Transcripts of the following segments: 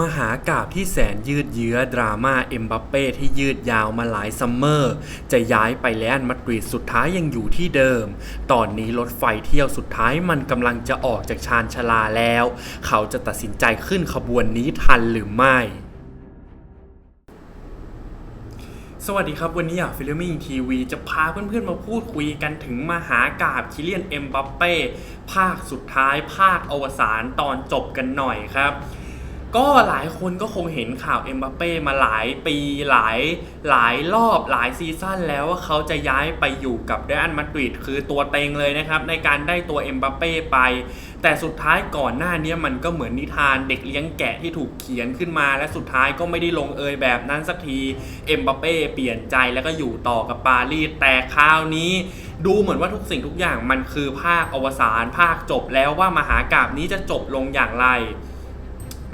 มหากาบที่แสนยืดเยื้อดราม่าเอ็มบัปเป้ที่ยืดยาวมาหลายซัมเมอร์ จะย้ายไปแลนมาดริดสุดท้ายยังอยู่ที่เดิม ตอนนี้รถไฟเที่ยวสุดท้ายมันกำลังจะออกจากชานชาลาแล้ว เขาจะตัดสินใจขึ้นขบวนนี้ทันหรือไม่สวัสดีครับ วันนี้อะฟิลมิ่งทีวีจะพาเพื่อนๆมาพูดคุยกันถึงมหากาบคิเลียนเอ็มบัปเป้ภาคสุดท้ายภาคอวสานตอนจบกันหน่อยครับ ก็หลายคนก็คงเห็นข่าวเอ็มบัปเป้มาหลายปีหลายหลายรอบหลายซีซั่นแล้วว่าเขาจะย้ายไปอยู่กับเรอัลมาดริดคือตัวเต็งเลยนะครับ ในการได้ตัวเอ็มบัปเป้ไป แต่สุดท้ายก่อนหน้านี้มันก็เหมือนนิทานเด็กเลี้ยงแกะที่ถูกเขียนขึ้นมา และสุดท้ายก็ไม่ได้ลงเอยแบบนั้นสักทีเอ็มบัปเป้เปลี่ยนใจแล้วก็อยู่ต่อกับปารีสแต่คราวนี้ดูเหมือนว่าทุกสิ่งทุกอย่างมันคือภาคอวสานภาคจบแล้วว่ามหากาบนี้จะจบลงอย่างไร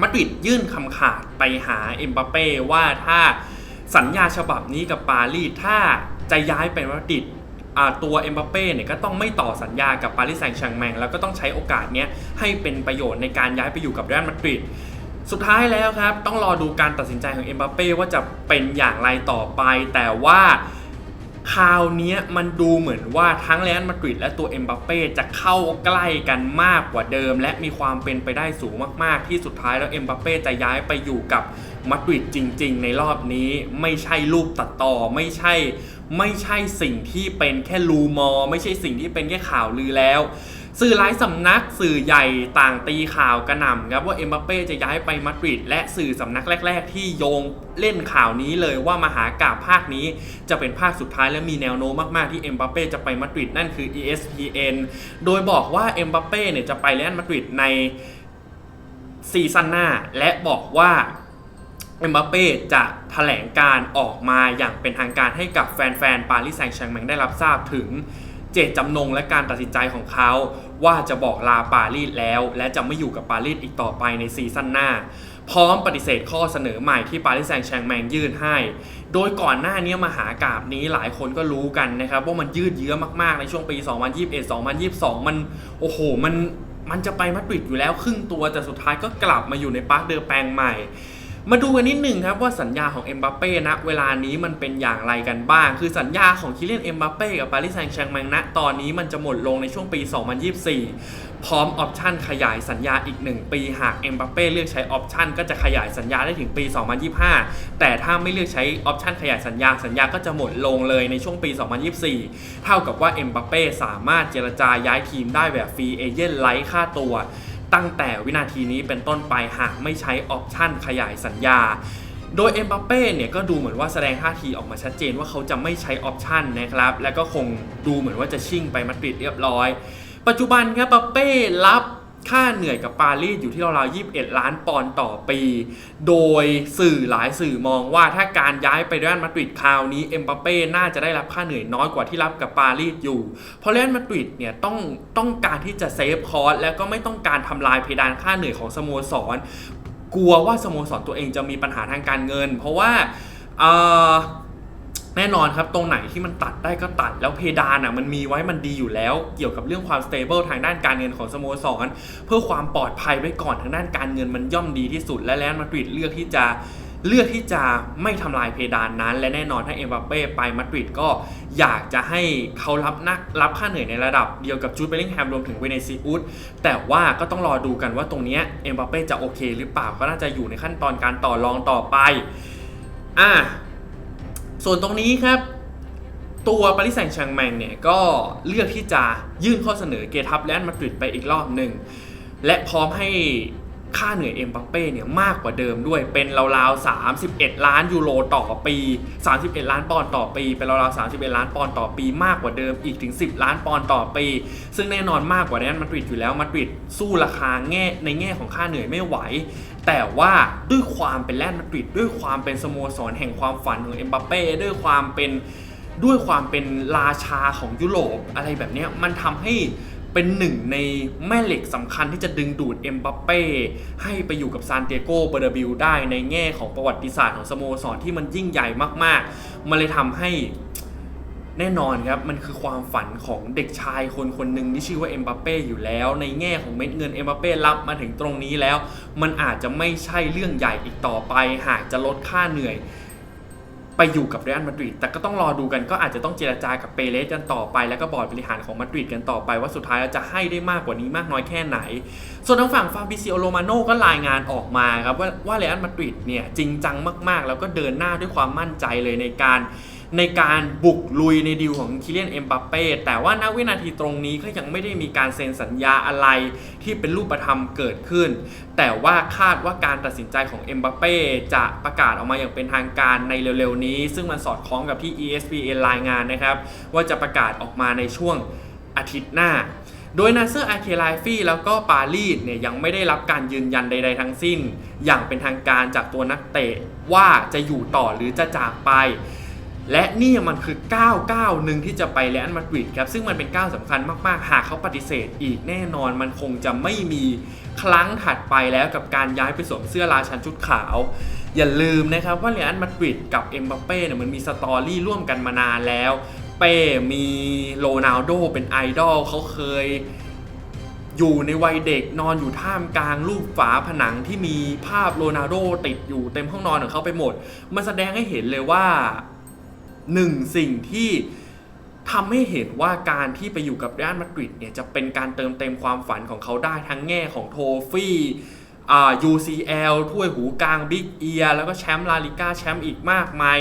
มาดริดยื่นคำขาดไปหาเอ็มบัปเป้ว่าถ้าสัญญาฉบับนี้กับปารีสถ้าจะย้ายไปมาดริดตัวเอ็มบัปเป้เนี่ยก็ต้องไม่ต่อสัญญากับปารีสแซงต์แชร์กแมงแล้วก็ต้องใช้โอกาสเนี้ยให้เป็นประโยชน์ในการย้ายไปอยู่กับเรอัลมาดริดสุดท้ายแล้วครับ ต้องรอดูการตัดสินใจของเอ็มบัปเป้ว่าจะเป็นอย่างไรต่อไป แต่ว่า คราวนี้มันดูเหมือนว่าทั้งเรอัลมาดริดและตัวเอ็มบัปเป้จะเข้าใกล้กันมากกว่าเดิม และมีความเป็นไปได้สูงมาก ๆ ที่สุดท้ายแล้วเอ็มบัปเป้จะย้ายไปอยู่กับมาดริดจริง ๆ ในรอบนี้ไม่ใช่รูปตัดต่อไม่ใช่ ไม่ใช่สิ่งที่เป็นแค่รูมอ ไม่ใช่สิ่งที่เป็นแค่ข่าวลือแล้ว สื่อหลายสำนักสื่อใหญ่ต่างตีข่าวกระหน่ำครับว่าเอ็มบัปเป้จะย้ายไปมาดริดและสื่อสำนักแรก ๆ ที่โยงเล่นข่าวนี้เลยว่ามหากาพย์ภาคนี้จะเป็นภาคสุดท้ายและมีแนวโน้มมาก ๆ ที่เอ็มบัปเป้จะไปมาดริดนั่นคือ ESPN โดยบอกว่าเอ็มบัปเป้เนี่ยจะไปเล่นมาดริดในซีซั่นหน้า และบอกว่าเอ็มบัปเป้จะแถลงการออกมาอย่างเป็นทางการให้กับแฟน ๆ ปารีสแซงต์แชร์แมงได้รับทราบถึง เจตจำนงและการตัดสินใจของเขา ว่าจะบอกลาปารีสแล้ว และจะไม่อยู่กับปารีสอีกต่อไปในซีซั่นหน้า พร้อมปฏิเสธข้อเสนอใหม่ที่ปารีสแซงต์แชร์กแมงยื่นให้ โดยก่อนหน้านี้มหากาบนี้หลายคนก็รู้กันนะครับ ว่ามันยืดเยื้อมากๆในช่วงปี 2021-2022 มันโอ้โหมันมันจะไปมาดริดอยู่แล้วครึ่งตัวแต่สุดท้ายก็กลับมาอยู่ในปาร์คเดอแปลงใหม่ มาดูกันนิดหนึ่งครับว่าสัญญาของเอ็มบัปเป้ณเวลานี้มันเป็นอย่างไรกันบ้าง คือสัญญาของคิเลนเอ็มบัปเป้กับปารีสแซงต์แชร์กแมงณตอนนี้มันจะหมดลงในช่วงปี 2024 พร้อมออปชั่นขยายสัญญาอีก 1 ปี หากเอ็มบัปเป้เลือกใช้ออปชั่นก็จะขยายสัญญาได้ถึงปี 2025 แต่ถ้าไม่เลือกใช้ออปชั่นขยายสัญญาสัญญาก็จะหมดลงเลยในช่วงปี 2024 เท่ากับว่าเอ็มบัปเป้สามารถเจรจาย้ายทีมได้แบบฟรีเอเจนต์ไร้ค่าตัว ตั้งแต่วินาทีนี้เป็นต้นไปหากไม่ใช้ออปชั่นขยายสัญญา โดยเอ็มบัปเป้เนี่ยก็ดูเหมือนว่าแสดงท่าทีออกมาชัดเจนว่าเขาจะไม่ใช้ออปชันนะครับ และก็คงดูเหมือนว่าจะชิ่งไปมาดริดเรียบร้อย ปัจจุบันครับบัปเป้รับ ค่าเหนื่อยกับปารีสอยู่ที่ราวๆ21 ล้านปอนด์ต่อปี โดยสื่อหลายสื่อมองว่าถ้าการย้ายไปเรอัลมาดริดคราวนี้เอ็มบัปเป้น่าจะได้รับค่าเหนื่อยน้อยกว่าที่รับกับปารีสอยู่ เพราะเรอัลมาดริดเนี่ยต้องต้องการที่จะเซฟคอร์สแล้วก็ไม่ต้องการทำลายเพดานค่าเหนื่อยของสโมสร กลัวว่าสโมสรตัวเองจะมีปัญหาทางการเงิน เพราะว่าออ แน่นอนครับตรงไหนที่มันตัดได้ก็ตัด แล้วเพดานอะมันมีไว้มันดีอยู่แล้ว เกี่ยวกับเรื่องความสเตเบิลทางด้านการเงินของสโมสรเพื่อความปลอดภัยไว้ก่อนทางด้านการเงินมันย่อมดีที่สุด และแลนด์มาดริดเลือกที่จะเลือกที่จะไม่ทำลายเพดานนั้น และแน่นอนถ้าเอ็มบัปเป้ไปมาดริดก็อยากจะให้เขารับนักรับค่าเหนื่อยในระดับเดียวกับจูดเบลลิงแฮมรวมถึงเวเนซิอุสแต่ว่าก็ต้องรอดูกันว่าตรงนี้เอ็มบัปเป้จะโอเค หรือเปล่าก็น่าจะอยู่ในขั้นตอนการต่อรองต่อไปอะ ส่วนตรงนี้ครับ ตัวปารีสแซงต์แชร์กแมงเนี่ยก็เลือกที่จะยื่นข้อเสนอเกทับแลนด์มาดริดไปอีกรอบหนึ่ง และพร้อมให้ค่าเหนื่อยเอ็มบัปเป้เนี่ยมากกว่าเดิมด้วยเป็นราวๆ 31 ล้านยูโรต่อปี 31 ล้านปอนด์ต่อปี เป็นราวๆ 31 ล้านปอนด์ต่อปี มากกว่าเดิมอีกถึง 10 ล้านปอนด์ต่อปี ซึ่งแน่นอนมากกว่านั้นมาดริดอยู่แล้วมาดริดสู้ราคาแง่ในแง่ของค่าเหนื่อยไม่ไหว แต่ว่าด้วยความเป็นแลนด์มาดริดด้วยความเป็นสโมสรแห่งความฝันของเอ็มบัปเป้ด้วยความเป็นด้วยความเป็นราชาของยุโรปอะไรแบบนี้มันทำให้เป็นหนึ่งในแม่เหล็กสำคัญที่จะดึงดูดเอ็มบัปเป้ให้ไปอยู่กับซานเตียโกเบอร์บิวได้ในแง่ของประวัติศาสตร์ของสโมสรที่มันยิ่งใหญ่มากๆ มันเลยทำให้ แน่นอนครับ มันคือความฝันของเด็กชายคนคนหนึ่งที่ชื่อว่าเอ็มบัปเป้อยู่แล้ว ในแง่ของเม็ดเงินเอ็มบัปเป้รับมาถึงตรงนี้แล้ว มันอาจจะไม่ใช่เรื่องใหญ่อีกต่อไป หากจะลดค่าเหนื่อย ไปอยู่กับเรอัลมาดริดแต่ก็ต้องรอดูกันก็อาจจะต้องเจรจากับเปเรสกันต่อไป แล้วก็บอร์ดบริหารของมาดริดกันต่อไป ว่าสุดท้ายแล้วจะให้ได้มากกว่านี้มากน้อยแค่ไหน ส่วนทางฝั่งฟาบิซิโอโรมาโน่ก็รายงานออกมาครับว่าว่าเรอัลมาดริดเนี่ยจริงจังมากๆ แล้วก็เดินหน้าด้วยความมั่นใจเลยในการ ในการบุกลุยในดีลของคิเลียนเอ็มบัปเป้แต่ว่าณวินาทีตรงนี้ก็ยังไม่ได้มีการเซ็นสัญญาอะไรที่เป็นรูปธรรมเกิดขึ้น แต่ว่าคาดว่าการตัดสินใจของเอ็มบัปเป้จะประกาศออกมาอย่างเป็นทางการในเร็วๆนี้ ซึ่งมันสอดคล้องกับที่ ESPN รายงานนะครับ ว่าจะประกาศออกมาในช่วงอาทิตย์หน้าโดยนาเซอร์อาเคไลฟี่แล้วก็ปารีสเนี่ยยังไม่ได้รับการยืนยันใด ๆ ทั้งสิ้น อย่างเป็นทางการจากตัวนักเตะว่าจะอยู่ต่อหรือจะจากไป และนี่มันคือก้าวก้าวหนึ่งที่จะไปเรอัลมาดริดครับซึ่งมันเป็นก้าวสำคัญมาก ๆ หากเขาปฏิเสธอีกแน่นอนมันคงจะไม่มีครั้งถัดไปแล้วกับการย้ายไปสวมเสื้อราชันชุดขาว อย่าลืมนะครับว่าเรอัลมาดริดกับเอ็มบัปเป้เนี่ยมันมีสตอรี่ร่วมกันมานานแล้ว เป้มีโรนัลโดเป็นไอดอลเขาเคยอยู่ในวัยเด็กนอนอยู่ท่ามกลางรูปฝาผนังที่มีภาพโรนัลโดติดอยู่เต็มห้องนอนของเขาไปหมด มันแสดงให้เห็นเลยว่า หนึ่งสิ่งที่ทำให้เห็นว่าการที่ไปอยู่กับเรอัลมาดริดเนี่ยจะเป็นการเติมเต็มความฝันของเขาได้ทั้งแง่ของโทฟี่อ่า UCL ถ้วยหูกลางบิ๊กเอียแล้วก็แชมป์ลาลิก้าแชมป์อีกมากมาย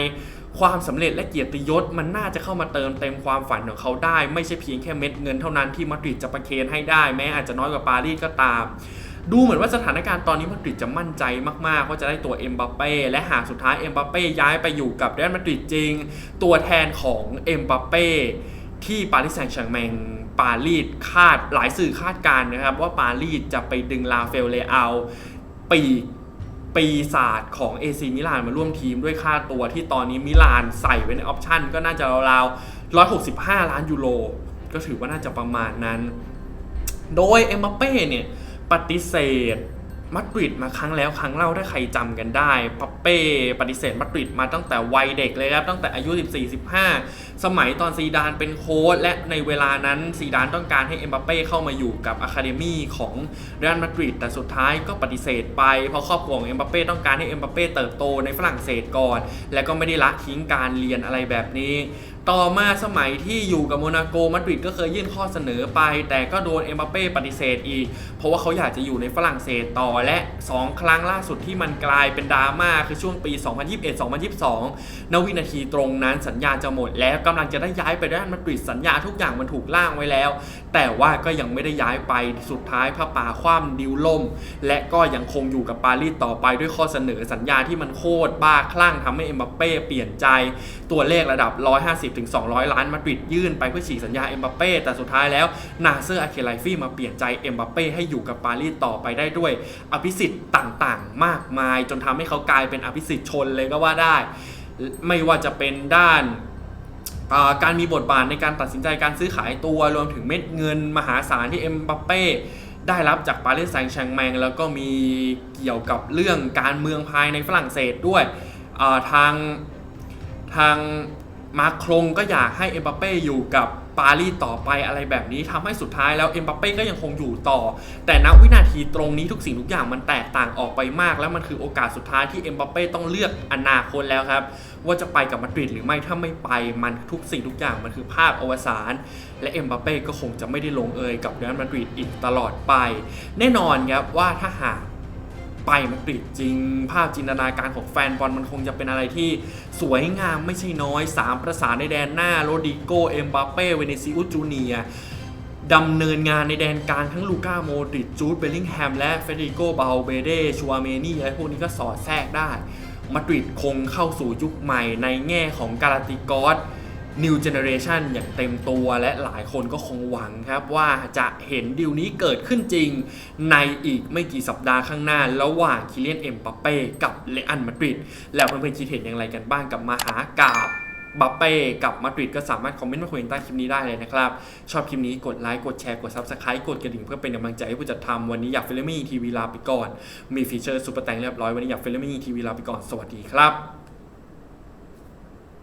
ความสำเร็จและเกียรติยศมันน่าจะเข้ามาเติมเต็มความฝันของเขาได้ ไม่ใช่เพียงแค่เม็ดเงินเท่านั้นที่มาดริดจะประเคนให้ได้ แม้อาจจะน้อยกว่าปารีสก็ตาม ดูเหมือนว่าสถานการณ์ตอนนี้มาดริดจะมั่นใจมากๆว่าจะได้ตัวเอ็มบัปเป้และหากสุดท้ายเอ็มบัปเป้ย้ายไปอยู่กับเรอัลมาดริดจริง ตัวแทนของเอ็มบัปเป้ที่ปารีสแซงต์แชร์แมงปารีสคาดหลายสื่อคาดการนะครับ ว่าปารีสจะไปดึงลาเฟลเลอาปีปีศาจของ AC มิลานมาร่วมทีมด้วยค่าตัวที่ตอนนี้มิลานใส่ไว้ในออปชั่นก็น่าจะราวๆ165 ล้านยูโรก็ถือว่าน่าจะประมาณนั้น โดยเอ็มบัปเป้เนี่ย ปฏิเสธมาดริดมาครั้งแล้วครั้งเล่าถ้าใครจำกันได้ปัปเป้ปฏิเสธมาดริดมาตั้งแต่วัยเด็กเลยครับตั้งแต่อายุ 14-15 สมัยตอนซีดานเป็นโค้ชและในเวลานั้นซีดานต้องการให้เอ็มบัปเป้เข้ามาอยู่กับอะคาเดมี่ของเรอัลมาดริดแต่สุดท้ายก็ปฏิเสธไปเพราะครอบครัวของเอ็มบัปเป้ต้องการให้เอ็มบัปเป้เติบโตในฝรั่งเศสก่อน และก็ไม่ได้ละทิ้งการเรียนอะไรแบบนี้ต่อมาสมัยที่อยู่กับโมนาโกมาดริดก็เคยยื่นข้อเสนอไป แต่ก็โดนเอ็มบัปเป้ปฏิเสธอีก เพราะว่าเขาอยากจะอยู่ในฝรั่งเศสต่อและ 2 ครั้งล่าสุดที่มันกลายเป็นดราม่าคือช่วงปี 2021-2022 ณ วินาทีตรงนั้นสัญญาจะหมดแล้วกำลังจะได้ย้ายไปเรอัลมาดริดสัญญาทุกอย่างมันถูกล่างไว้แล้ว แต่ว่าก็ยังไม่ได้ย้ายไปสุดท้ายพระป่าคว่ำดิวล่ม และก็ยังคงอยู่กับปารีสต่อไปด้วยข้อเสนอสัญญาที่มันโคตรบ้าคลั่งทำให้เอ็มบัปเป้เปลี่ยนใจตัวเลขระดับ 150 150-200 ล้านมาดริดยื่นไปเพื่อฉีกสัญญาเอ็มบัปเป้แต่สุดท้ายแล้วนาเซอร์อาเคไลฟี่มาเปลี่ยนใจเอ็มบัปเป้ให้อยู่กับปารีสต่อไปได้ด้วย อภิสิทธิ์ต่างๆ มากมาย จนทำให้เขากลายเป็นอภิสิทธิ์ชนเลยก็ว่าได้ ไม่ว่าจะเป็นด้านการมีบทบาทในการตัดสินใจการซื้อขายตัวรวมถึงเม็ดเงินมหาศาลที่เอ็มบัปเป้ได้รับจากปารีสแซงต์แชร์กแมงแล้วก็มีเกี่ยวกับเรื่องการเมืองภายในฝรั่งเศสด้วยทางทาง มาครงก็อยากให้เอ็มบัปเป้อยู่กับปารีสต่อไปอะไรแบบนี้ทำให้สุดท้ายแล้วเอ็มบัปเป้ก็ยังคงอยู่ต่อ แต่ณวินาทีตรงนี้ทุกสิ่งทุกอย่างมันแตกต่างออกไปมาก แล้วมันคือโอกาสสุดท้ายที่เอ็มบัปเป้ต้องเลือกอนาคตแล้วครับว่าจะไปกับมาดริดหรือไม่ถ้าไม่ไปมันทุกสิ่งทุกอย่างมันคือภาพอวสานและเอ็มบัปเป้ก็คงจะไม่ได้ลงเอยกับเรอัลมาดริดอีกตลอดไป แน่นอนครับว่าถ้าหาก ไปมาดริดจริง ภาพจินตนาการของแฟนบอลมันคงจะเป็นอะไรที่สวยงามไม่ใช่น้อย 3 ประสานในแดนหน้า โรดิโก เอ็มบัปเป้ เวเนซิอุสจูเนียดำเนินงานในแดนกลางทั้งลูก้าโมดริดจูดเบลลิงแฮม และเฟเดริโก บาลเบเดชัวเมนี่อะไรพวกนี้ก็สอดแทรกได้ มาดริดคงเข้าสู่ยุคใหม่ในแง่ของกาลาติกอส New Generation อย่างเต็มตัวและหลายคนก็คงหวังครับว่าจะเห็นดิวนี้เกิดขึ้นจริง ในอีกไม่กี่สัปดาห์ข้างหน้า ระหว่างคิเลียนเอ็มปัปเป้กับเลอันมาดริดแล้วเพื่อนๆคิดเห็นอย่างไรกันบ้างกับมหากาบบัปเป้กับมาดริดก็สามารถคอมเมนต์มาคุยกันใต้คลิปนี้ได้เลยนะครับ ชอบคลิปนี้กดไลค์กดแชร์กด Subscribe กดกระดิ่งเพื่อเป็นกำลังใจให้ผู้จัดทำวันนี้อยากฟิลมี่ทีวีลาไปก่อน มีฟีเจอร์ซุปเปอร์แตงเรียบร้อยวันนี้อยากฟิลมี่ทีวีลาไปก่อนสวัสดีครับ